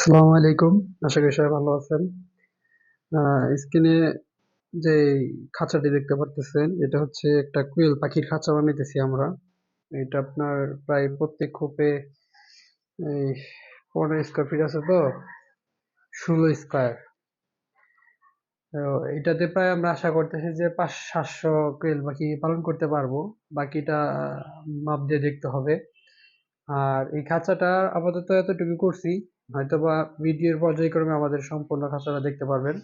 আসসালামু আলাইকুম। আশা করি সবাই ভালো আছেন। স্ক্রিনে যে খাঁচাটি দেখতে পারতেছেন, এটা হচ্ছে একটা কুয়েল পাখির খাঁচা বানাইতেছি আমরা। এটা আপনার প্রায় প্রত্যেক খোপে এই পনেরো স্কোয়ার ফিট আছে তো, ষোলো স্কোয়ার এটাতে প্রায় আমরা আশা করতেছি যে পাঁচ সাতশো কুয়েল পাখি পালন করতে পারব। বাকিটা মাপ দিয়ে দেখতে হবে। আর এই খাঁচাটা আপাতত এতটুকু করছি হয়তোবা ভিডিওর পর্যায়ক্রমে আমাদের সম্পূর্ণ খাঁচাটা দেখতে পারবেন।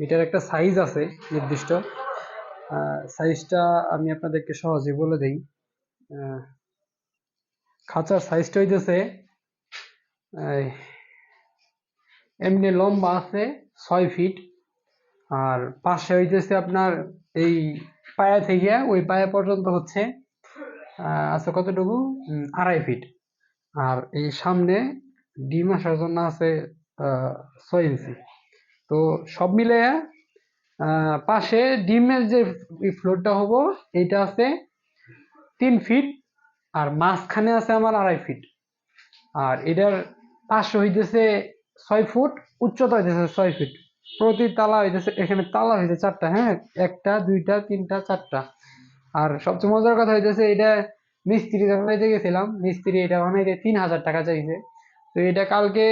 এটার একটা সাইজ আছে নির্দিষ্ট। সাইজটা আমি আপনাদেরকে সহজেই বলে দিই। খাঁচার সাইজটা হইতেছে এমনি লম্বা আছে ছয় ফিট আর পাশে হইতেছে আপনার এই পায়া থেকে, ওই পায়া পর্যন্ত হচ্ছে আছে কতটুকু? আড়াই ফিট আর এই সামনে ডিম আসার জন্য আছে ছয় ইঞ্চি। তো সব মিলে পাশে ডিমের যে ফ্লোরটা হব, এইটা আছে তিন ফিট আর মাঝখানে আছে আমার আড়াই ফিট আর এটার পাশে হইতেছে ছয় ফুট, উচ্চতা হইতেছে ছয় ফিট প্রতি তালা হইতেছে, এখানে তালা হইতেছে চারটা হ্যাঁ? একটা, দুইটা, তিনটা, চারটা। আর সবচেয়ে মজার কথা হইতেছে, এটা মিস্ত্রি বানাইতে গেছিলাম, মিস্ত্রি এটা বানাইতে তিন হাজার টাকা চাইছে। তো এটা কালকে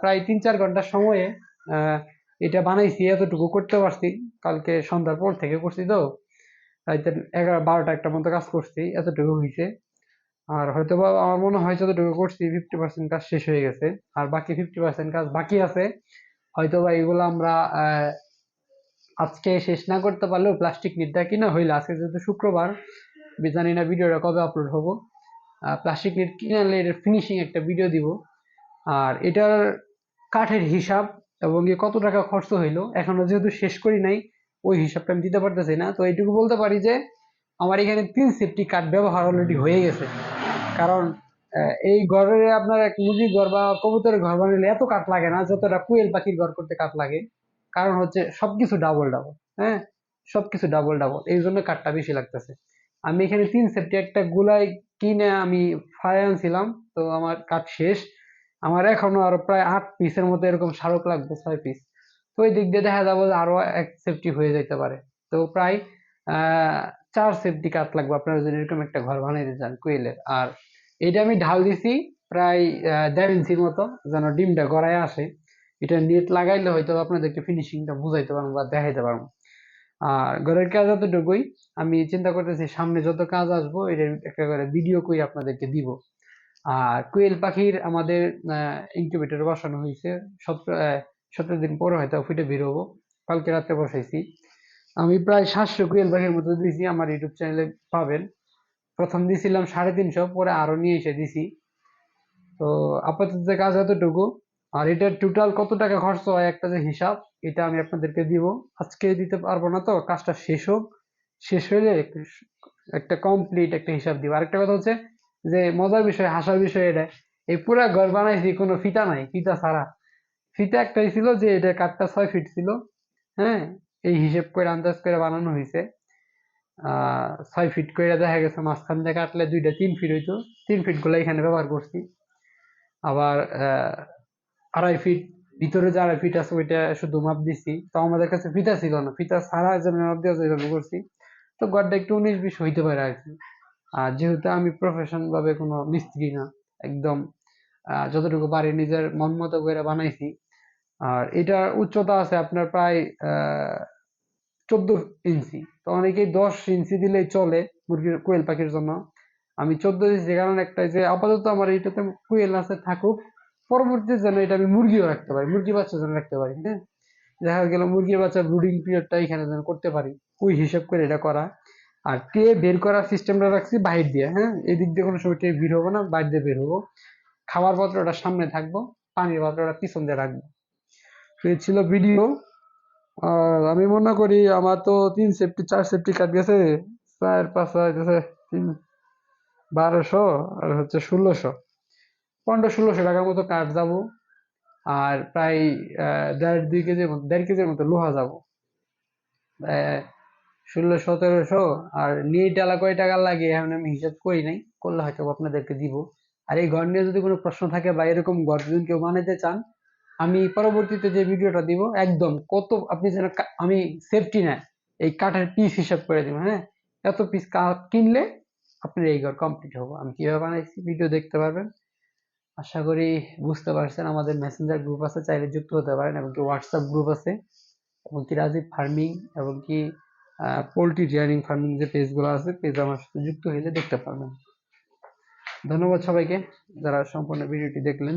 প্রায় তিন চার ঘণ্টার সময়ে এটা বানাইছি, এতটুকু করতে পারছি। কালকে সন্ধ্যার পর থেকে করছি তো। এগারো, বারোটা একটা মতো কাজ করছি, এতটুকু হয়েছে আর হয়তো বা আমার মনে হয় যতটুকু করছি ফিফটি পার্সেন্ট কাজ শেষ হয়ে গেছে। আর বাকি ফিফটি পার্সেন্ট কাজ বাকি আছে। হয়তো বা এগুলো আমরা আজকে শেষ না করতে পারলেও প্লাস্টিক নিটটা কিনা হইলে, আজকে যেহেতু শুক্রবার, জানি না ভিডিওটা কবে আপলোড হব। প্লাস্টিক নেট কিনে এর ফিনিশিং একটা ভিডিও দিব। আর এটার কাঠের হিসাব এবং কত টাকা খরচ হইল, এখনও যেহেতু শেষ করি নাই, ওই হিসাবটা আমি দিতে পারতেছি না। তো এইটুকু বলতে পারি যে, আমার এখানে তিন সেফটি কাঠ ব্যবহার অলরেডি হয়ে গেছে। কারণ এই ঘরে আপনার এক মুরগির ঘর বা কবুতরের ঘর বানালে এত কাঠ লাগে না, যতটা কুয়েল পাখির ঘর করতে কাঠ লাগে। কারণ হচ্ছে সবকিছু ডাবল ডাবল হ্যাঁ? সবকিছু ডাবল ডাবল এই জন্য কাঠটা বেশি লাগতেছে। আমি এখানে তিন সেফটি একটা গুলাই কিনে আমি ফায়ার আনছিলাম, তো আমার কাঠ শেষ। আমার এখনও আরও প্রায় আট পিসের মতো এরকম শাহরুখ লাগবে, ছয় পিস। তো ওই দিক দিয়ে দেখা যাব যে আরও এক সেফটি হয়ে যেতে পারে। তো প্রায় চার সেফটি কাঠ লাগবে আপনারা যদি এরকম একটা ঘর বানাইতে চান কুয়েলের আর এটা আমি ঢাল দিছি প্রায় দেড় ইঞ্চির মতো, যেন ডিমটা গড়ায় আসে। এটা নেট লাগাইলে হয়তো আপনাদেরকে ফিনিশিংটা বুঝাইতে পারব বা দেখাইতে পারব। আর ঘরের কাজ এতটুকুই। আমি চিন্তা করতেছি সামনে যত কাজ আসব, এটার একটা করে ভিডিও কই আপনাদেরকে দিব। আর কোয়েল পাখির আমাদের ইনকিউবেটর বসানো হয়েছে। সতেরো সতেরো দিন পরে হয়তো ফুটে বেরোবো। কালকে রাত্রে বসাইছি। আমি প্রায় সাতশো কোয়েল পাখির মতো দিয়েছি আমার ইউটিউব চ্যানেলে পাবেন। প্রথম দিয়েছিলাম সাড়ে তিনশো, পরে আরও নিয়ে এসে দিছি। তো আপাতত যে কাজ এতটুকু, আর এটার টোটাল কত টাকা খরচ হয় একটা যে হিসাব, এটা আমি আপনাদেরকে দিব। আজকে দিতে পারব না তো, কাজটা শেষ হোক। শেষ হলে একটা কমপ্লিট একটা হিসাব দিব। আরেকটা কথা হচ্ছে যে মজার বিষয়, হাসার বিষয় এটা। এই পুরা ঘর বানাইছি, কোনো ফিতা নাই, ফিতা ছাড়া। ফিতা একটাই ছিল যে, এটা কাঠটা ছয় ফিট ছিল হ্যাঁ? এই হিসেব করে, আন্দাজ করে বানানো হয়েছে ছয় ফিট করে দেখা গেছে, মাঝখান দিয়ে কাটলে দুইটা তিন ফিট হইতো। তিন ফিটগুলো এখানে ব্যবহার করছি। আবার আড়াই ফিট, ভিতরে যে আড়াই ফিট আছে, ওইটা শুধু মাপ দিছি। তো আমাদের কাছে ফিতা ছিল না। ফিতা ছাড়া যেন মাপ দিয়ে করছি। তো গড়টা একটু উনিশ বিশ হইতে পারে আর কি। আর যেহেতু আমি প্রফেশন ভাবে কোনো মিস্ত্রি না, একদম যতটুকু পারি নিজের মন মতো করে বানাইছি। আর এটার উচ্চতা আছে আপনার প্রায় চোদ্দ ইঞ্চি। তো অনেকেই দশ ইঞ্চি দিলেই চলে মুরগির কোয়েল পাখির জন্য। আমি চোদ্দ ইঞ্চি কারণ একটাই যে আপাতত আমার এইটাতে কোয়েল আছে থাকুক পরবর্তীতে যেন এটা আমি মুরগিও রাখতে পারি মুরগি বাচ্চা যেন রাখতে পারি হ্যাঁ? দেখা গেল মুরগির বাচ্চা ব্রুডিং পিরিয়ডটা এখানে যেন করতে পারি, ওই হিসাব করে এটা করা। আর ট্রে বের করার সিস্টেমটা রাখছি? বাহির দিয়ে হ্যাঁ? এদিক দিয়ে কোনো সময় ট্রে বের হব না, বাইর দিয়ে বের হব। খাবার পাত্রটা সামনে থাকব, পানির পাত্রটা পিছন দিয়ে রাখব। তো এই ছিল ভিডিও আর আমি মনে করি আমার তো তিন সেফটি চার সেফটি কাট গেছে, চার, পাঁচ হইতেছে তিন, বারোশো আর হচ্ছে ষোলোশো। পনেরো, ষোলোশো টাকার মতো কাঠ যাব। আর প্রায় দেড়, দুই কেজির মতো, দেড় কেজির মতো লোহা যাব। ষোলো, সতেরোশো আর নিয়ে ডালা কয় টাকা লাগে এখন আমি হিসাব করি নাই, করলে হয়তো আপনাদেরকে দিব। আর এই ঘর নিয়ে যদি কোনো প্রশ্ন থাকে বা এরকম ঘর যদি কেউ বানাইতে চান, আমি পরবর্তীতে যে ভিডিওটা দিব, একদম কত আপনি যেন আমি সেফটি নেয় এই কাঠের পিস হিসাব করে দিব হ্যাঁ? এত পিস কাঠ কিনলে আপনার এই ঘর কমপ্লিট হব। আমি কীভাবে বানাইছি ভিডিও দেখতে পারবেন। আশা করি বুঝতে পারছেন, আমাদের মেসেঞ্জার গ্রুপ আছে, চাইলে যুক্ত হতে পারেন, এবং কি হোয়াটসঅ্যাপ গ্রুপ আছে, এবং কি রাজীব ফার্মিং এবং কি পোলট্রি ডিয়ারিং ফার্মিং যে পেজগুলো আছে পেজ আমার সাথে যুক্ত হইলে দেখতে পারবেন। ধন্যবাদ সবাইকে যারা সম্পূর্ণ ভিডিওটি দেখলেন।